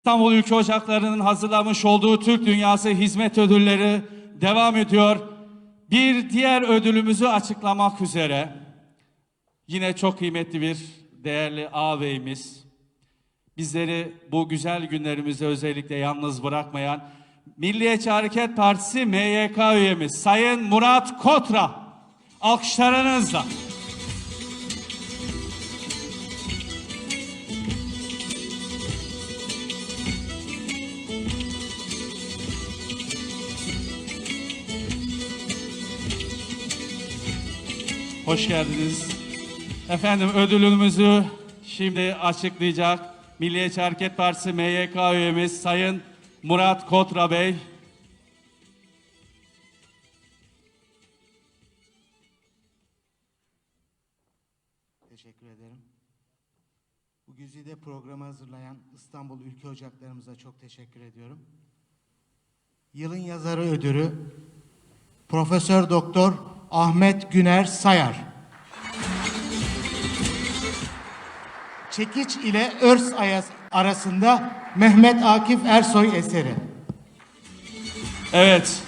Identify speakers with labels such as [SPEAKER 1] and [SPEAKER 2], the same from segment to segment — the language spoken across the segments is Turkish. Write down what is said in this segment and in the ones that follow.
[SPEAKER 1] İstanbul Ülke Ocakları'nın hazırlamış olduğu Türk Dünyası Hizmet Ödülleri devam ediyor. Bir diğer ödülümüzü açıklamak üzere yine çok kıymetli bir değerli ağabeyimiz, bizleri bu güzel günlerimizde özellikle yalnız bırakmayan Milliyetçi Hareket Partisi MYK üyemiz Sayın Murat Kotra alkışlarınızla. Hoş geldiniz. Efendim ödülümüzü şimdi açıklayacak Milliyetçi Hareket Partisi MYK üyemiz Sayın Murat Kotra Bey.
[SPEAKER 2] Teşekkür ederim. Bu güzide programı hazırlayan İstanbul Ülke Ocaklarımıza çok teşekkür ediyorum. Yılın yazarı ödülü Profesör Doktor Ahmet Güner Sayar. Çekiç ile Örs Ayas arasında Mehmet Akif Ersoy eseri.
[SPEAKER 1] Evet.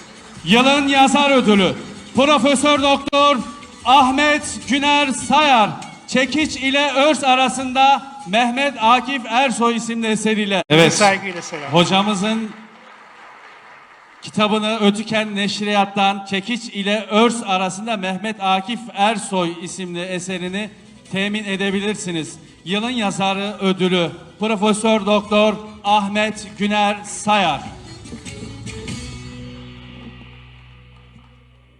[SPEAKER 1] Yılın yazar ödülü Profesör Doktor Ahmet Güner Sayar Çekiç ile Örs arasında Mehmet Akif Ersoy isimli eseriyle. Evet.
[SPEAKER 3] Saygıyla selam.
[SPEAKER 1] Hocamızın kitabını Ötüken Neşriyat'tan Çekiç ile Örs arasında Mehmet Akif Ersoy isimli eserini temin edebilirsiniz. Yılın yazarı ödülü Profesör Doktor Ahmet Güner Sayar.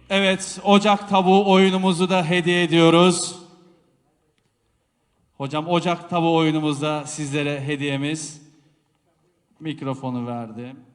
[SPEAKER 1] Evet, Ocak tavuğu oyunumuzu da hediye ediyoruz. Hocam Ocak tavuğu oyunumuzda sizlere hediyemiz. Mikrofonu verdim.